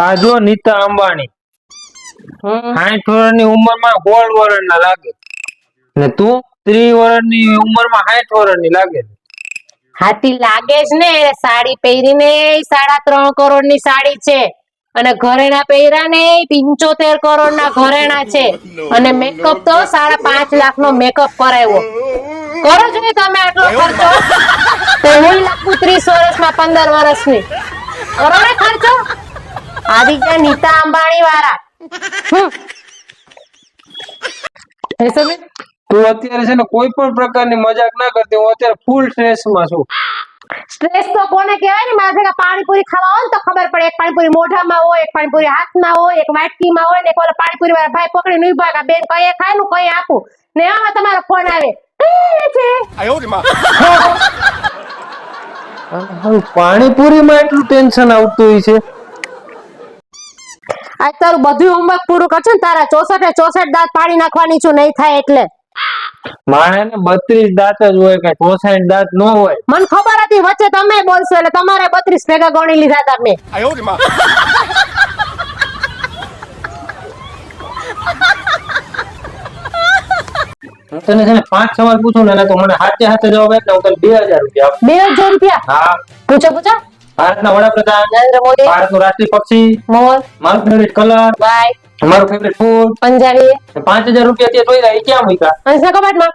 આ જો નીતા અંબાણી. સાઠ વર્ષની ઉંમરમાં સોળ વર્ષના લાગે ને તું ત્રીસ વર્ષની ઉંમરમાં સાઠ વર્ષની લાગે હાથી લાગે જ ને સાડી પહેરીને સાડા ત્રણ કરોડની સાડી છે. અને ઘરેણા પહેર્યા ને પિંચોતેર કરોડ ના ઘરેણા છે. અને મેકઅપ તો સાડા પાંચ લાખ નો મેકઅપ કરાવ્યો. કરો છો ને તમે આટલો ખર્ચો? તો હું લાગુ ત્રીસ વર્ષમાં પંદર વર્ષની કરો ને ખર્ચો? આવી ગયા નીતા અંબાણી વાળા. તું અત્યારે છે ને કોઈ પણ પ્રકારની મજાક ના કરતી હું અત્યારે ફૂલ સ્ટ્રેસમાં છું. સ્ટ્રેસ તો કોને કહેવાય ને? મારા ભેગા પાણીપુરી ખાવા હોય ને તો ખબર પડે. એક પાણીપુરી મોઢામાં હોય એક પાણીપુરી હાથમાં હોય એક વાટકીમાં હોય ને એક ઓલો પાણીપુરી વાળા ભાઈ પકડી નહીં ભાગા બેન કઈ ખાયનું કઈ આપું. ને આમાં તમારો ફોન આવે. પાણીપુરી માં. પાણીપુરીમાં એટલું ટેન્શન આવતું હોય છે. આજ તારું બધું હોમવર્ક પૂરું કરશું ને તારા ચોસઠે ચોસઠ દાંત પાડી નાખવાની છું નહીં થાય એટલે. મારે ને બત્રીસ દાંત જ હોય કઈ ચોસઠ દાંત ન હોય. મને ખબર હતી વચ્ચે તમે બોલશો એટલે તમારે બત્રીસ ભેગા ગણી લીધા હતા મેં. હું તને છે ને પાંચ સવાલ પૂછું ને તો મને હાથે હાથે જવાબ આપે હું તને બે હજાર રૂપિયા બે હજાર રૂપિયા? હા. પૂછો પૂછો. ભારતના વડાપ્રધાન નરેન્દ્ર મોદી ભારતનું રાષ્ટ્રીય પક્ષી મોર મારું ફેવરેટ કલર બાય મારું ફેવરેટ ફૂડ પંજાબી. પાંચ હજાર રૂપિયા તે જોઈ રહ્યા ક્યાં મૂક્યા? હંસના કબાટમાં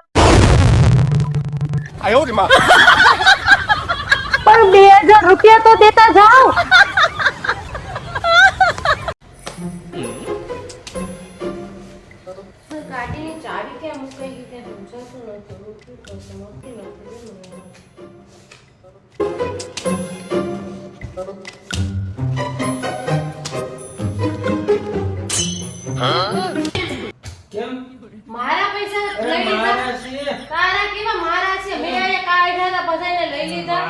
પણ બે હજાર રૂપિયા તો દેતા જાઓ. ગાડીની ચાવી કેમ મુકાઈ ગઈ ત્યાં સમજાતું નતું શું કરશે મળતી નથી મારા પૈસા લઈ લીધા. તારા કેવા મારા છે? મેં અહીંયા કાઢ્યા હતા બધાને લઈ લીધા.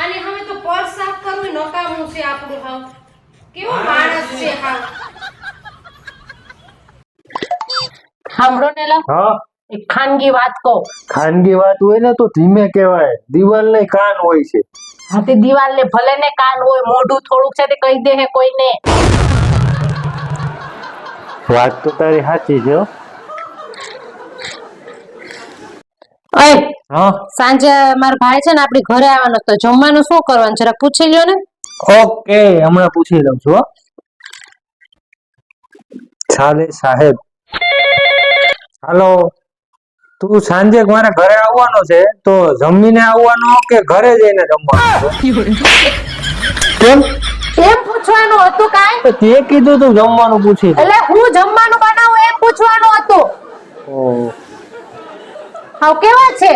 આની હવે તો પર્સ સાફ કરવું નકામું છે આપણું હાવ. કેવો માણસ છે. હાવ. સાંભળો ને લા. હા. એક ખાનગી વાત કહો. ખાનગી વાત હોય ને તો ધીમે કહેવાય. દિવાલ ને કાન હોય છે. હાથી દિવાલ ને ભલે ને કાન હોય મોઢું થોડુંક છે તે કહી દે હે કોઈને. વાત તો તારી સાચી છે હો. અય હા? સાંજે મારો ભાઈ છે ને આપણી ઘરે આવવાનો તો જમવાનું શું કરવાનું જરા પૂછી લ્યો ને. ઓકે હમણાં પૂછી લઉં છું. ચાલે સાહેબ. હાલો. તું સાંજે મારા ઘરે આવવાનો છે તો જમીને આવવાનો કે ઘરે જઈને જમવાનો કેમ? એમ પૂછવાનું હતું કાંઈ? તો તે કીધું તું જમવાનું પૂછી એટલે હું જમવાનું બનાવું એમ પૂછવાનું હતું. ઓ હા કેવા છે?